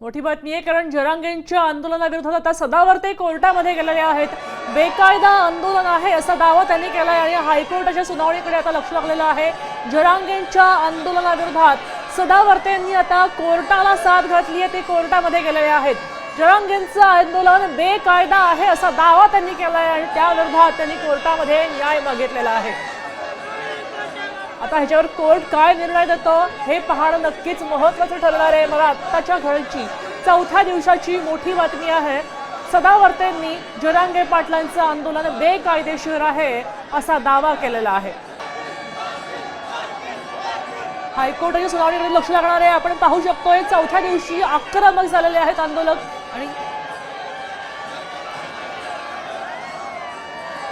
मोठी बातमी आहे कारण जरांगेंच्या आंदोलनाविरोधात आता सदावर्ते कोर्टामध्ये गेलेले आहेत. बेकायदा आंदोलन आहे असा दावा त्यांनी केला आहे आणि हायकोर्टाच्या सुनावणीकडे आता लक्ष लागलेलं आहे. जरांगेंच्या आंदोलनाविरोधात सदावर्तेंनी आता कोर्टाला साथ घातली आहे ते कोर्टामध्ये गेलेले आहेत. जरांगेंचं आंदोलन बेकायदा आहे असा दावा त्यांनी केला आहे आणि त्याविरोधात त्यांनी कोर्टामध्ये न्याय मागितलेला आहे. आता ह्याच्यावर कोर्ट काय निर्णय देतो हे पाहणं नक्कीच महत्वाचं ठरणार आहे. मला आत्ताच्या घरची चौथ्या दिवसाची मोठी बातमी आहे. सदावर्तेंनी जरांगे पाटलांचं आंदोलन बेकायदेशीर आहे असा दावा केलेला आहे. हायकोर्टाच्या सुनावणीकडे लक्ष लागणार आहे. आपण पाहू शकतोय चौथ्या दिवशी आक्रमक झालेले आहेत आंदोलक आणि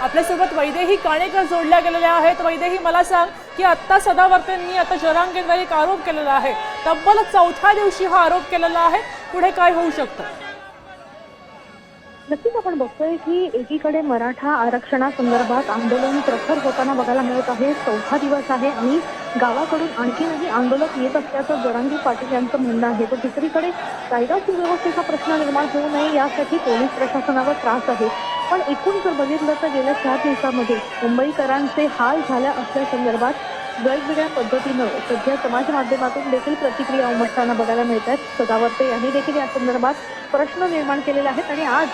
आपल्यासोबत वैदेही काणेकर जोडल्या गेलेल्या आहेत. वैदेही मला सांग की आत्ता सदावर्तेंनी आता जरांगेंवर एक आरोप केलेला आहे. तब्बल चौथ्या दिवशी हा आरोप केलेला आहे. पुढे काय होऊ शकतं? नक्कीच आपण बघतोय की एकीकडे मराठा आरक्षणासंदर्भात आंदोलन प्रखर होताना बघायला मिळत आहे. चौथा दिवस आहे आणि गावाकडून आणखीनही आंदोलक येत असल्याचं जरांगी पाटील यांचं म्हणणं आहे. तर दुसरीकडे कायदा सुव्यवस्थेचा प्रश्न निर्माण होऊ नये यासाठी पोलीस प्रशासनावर त्रास आहे. पण एकूण जर बघितलं तर गेल्या चार दिवसामध्ये मुंबईकरांचे हाल झाल्या असल्यासंदर्भात वेगवेगळ्या पद्धतीनं सध्या समाज माध्यमातून देखील प्रतिक्रिया उमटताना बघायला मिळत आहेत सदावर्ते यांनी देखील या संदर्भात प्रश्न निर्माण केलेले आहेत आणि आज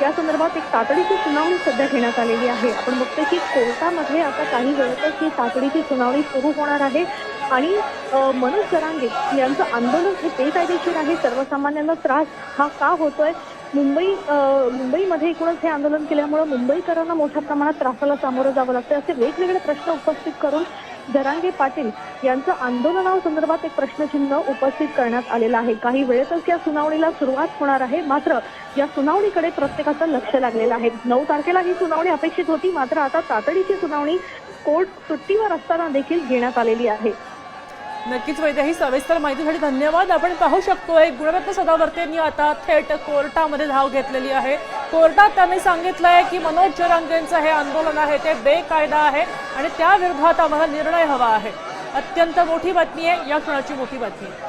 या संदर्भात एक तातडीची सुनावणी सध्या घेण्यात आलेली आहे. आपण बघतोय की कोर्टामध्ये आता काही वेळातच ही तातडीची सुनावणी सुरू होणार आहे आणि मनोज जरांगे यांचं आंदोलन हे बेकायदेशीर आहे. सर्वसामान्यांना त्रास हा का होतोय? मुंबई मुंबईमध्ये एकूणच हे आंदोलन केल्यामुळे मुंबईकरांना मोठ्या प्रमाणात त्रासाला सामोरं जावं लागतं असे वेगवेगळे प्रश्न उपस्थित करून जरांगे पाटील यांचं आंदोलनासंदर्भात एक प्रश्नचिन्ह उपस्थित करण्यात आलेलं आहे. काही वेळेतच या सुनावणीला सुरुवात होणार आहे. मात्र या सुनावणीकडे प्रत्येकाचं लक्ष लागलेलं आहे. नऊ तारखेला ही सुनावणी अपेक्षित होती. मात्र आता तातडीची सुनावणी कोर्ट सुट्टीवर असताना देखील घेण्यात आलेली आहे. नक्कीच वैद्यही सविस्तर माहितीसाठी धन्यवाद. आपण पाहू शकतोय गुणरत्न सदावर्तेंनी आता थेट कोर्टामध्ये धाव घेतलेली आहे. कोर्टात त्यांनी सांगितलंय की मनोज जरांगेंचं हे आंदोलन आहे ते बेकायदा आहे आणि त्या विरोधात आम्हाला निर्णय हवा आहे. अत्यंत मोठी बातमी आहे या क्षणाची मोठी बातमी. आहे.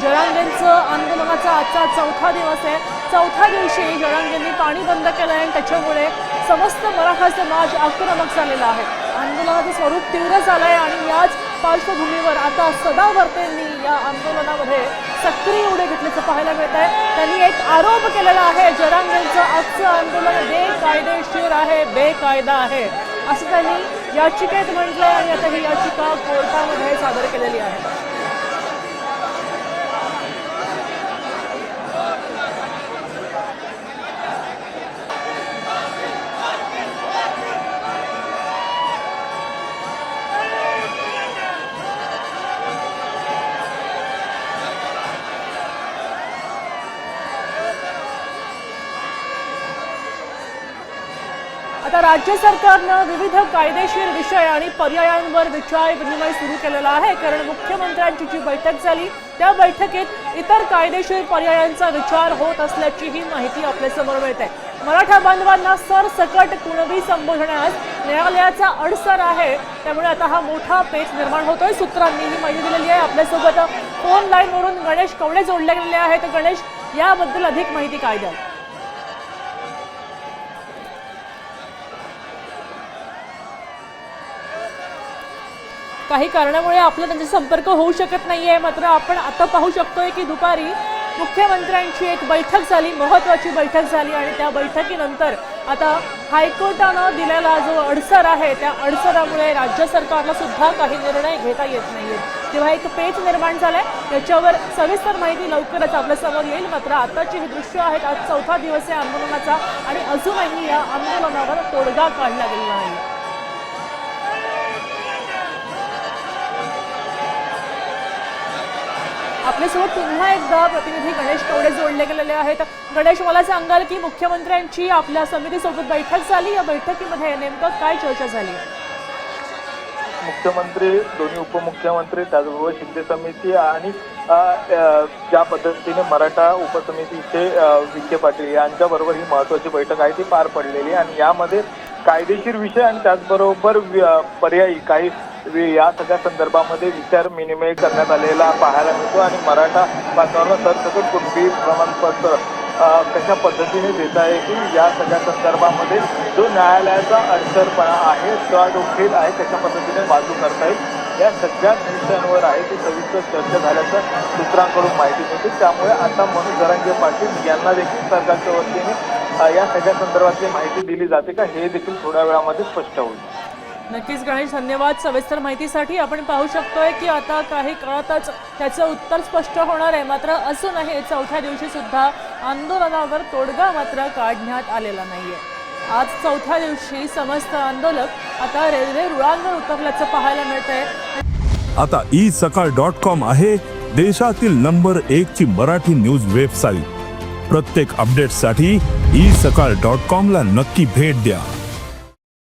जरांगेंचं आंदोलनाचा आजचा चौथा दिवस आहे. चौथ्या दिवशी जरांगेंनी पाणी बंद केलं आहे आणि त्याच्यामुळे समस्त मराठा समाज आक्रमक झालेला आहे. आंदोलनाचं स्वरूप तीव्र झालं आहे आणि याच पार्श्वभूमीवर आता सदावर्तेंनी या आंदोलनामध्ये सक्रिय उडे घेतल्याचं पाहायला मिळत आहे त्यांनी एक आरोप केलेला आहे जरांगेंचं आजचं आंदोलन बेकायदेशीर आहे बेकायदा आहे. असं त्यांनी याचिकेत म्हटलं आणि आता ही याचिका कोर्टामध्ये सादर केलेली आहे. आता राज्य सरकारनं विविध कायदेशीर विषय आणि पर्यायांवर विचार विनिमय सुरू केलेला आहे. कारण मुख्यमंत्र्यांची जी बैठक झाली त्या बैठकीत इतर कायदेशीर पर्यायांचा विचार होत असल्याची ही माहिती आपल्यासमोर मिळते. मराठा बांधवांना सरसकट कुणबी संबोधण्यास न्यायालयाचा अडसर आहे. त्यामुळे आता हा मोठा पेच निर्माण होतोय. सूत्रांनी ही माहिती दिलेली आहे आपल्यासोबत. फोन लाईनवरून गणेश कवडे जोडले गेलेले आहेत. गणेश याबद्दल अधिक माहिती काय द्या काही कारणामुळे आपला त्यांचा संपर्क होऊ शकत नाहीये. मात्र आपण आता पाहू शकतोय की दुपारी मुख्यमंत्र्यांची एक बैठक झाली महत्वाची बैठक झाली आणि त्या बैठकीनंतर आता हायकोर्टानं दिलेला जो अडसर आहे त्या अडसरामुळे राज्य सरकारला सुद्धा काही निर्णय घेता येत नाहीयेत तेव्हा एक पेच निर्माण झालाय. त्याच्यावर सविस्तर माहिती लवकरच आपल्यासमोर येईल. मात्र आताची ही दृश्य आहेत आज चौथा दिवस आहे आंदोलनाचा आणि अजूनही या आंदोलनावर तोडगा काढला गेलेला नाही आपल्यासोबत पुन्हा एकदा प्रतिनिधी गणेश कवडे जोडले गेलेले आहेत. गणेश मला सांगाल की मुख्यमंत्र्यांची आपल्या समितीसोबत बैठक झाली. या बैठकीमध्ये नेमकं काय चर्चा झाली? मुख्यमंत्री दोन्ही उपमुख्यमंत्री त्याचबरोबर शिंदे समिती आणि ज्या पद्धतीने मराठा उपसमितीचे विखे पाटील यांच्याबरोबर ही महत्वाची बैठक आहे ती पार पडलेली आणि यामध्ये कायदेशीर विषय आणि त्याचबरोबर पर्यायी काही या सगळ्या संदर्भामध्ये विचार विनिमय करण्यात आलेला पाहायला मिळतो आणि मराठा बांधवांना सरसकट कुणबी प्रमाणपत्र कशा पद्धतीने देता येईल या सगळ्या संदर्भामध्ये जो न्यायालयाचा अडसरपणा आहे तो डोखेल आहे कशा पद्धतीने बाजू करता येईल या सगळ्याच विषयांवर आहे ती सविस्तर चर्चा झाल्याचं सूत्रांकडून माहिती मिळते. त्यामुळे आता मनोज जरांगे पाटील यांना देखील सरकारच्या वतीने या सगळ्या संदर्भातली माहिती दिली जाते का हे देखील थोड्या वेळामध्ये स्पष्ट होईल. नक्कीच गणेश धन्यवाद सविस्तर माहितीसाठी. आपण पाहू शकतोय की आता काही काळातच त्याचं उत्तर स्पष्ट होणार आहे. मात्र असूनही चौथ्या दिवशी सुद्धा आंदोलनावर तोडगा मात्र काढण्यात आलेला नाहीये. आज चौथ्या दिवशी समस्त आंदोलक आता रेल्वे रुळांवर उतरल्याचं पाहायला मिळतंय. आता ई सकाळ डॉट कॉम आहे देशातील नंबर एक ची मराठी न्यूज वेबसाईट. प्रत्येक अपडेटसाठी ई सकाळ डॉट कॉम ला नक्की भेट द्या.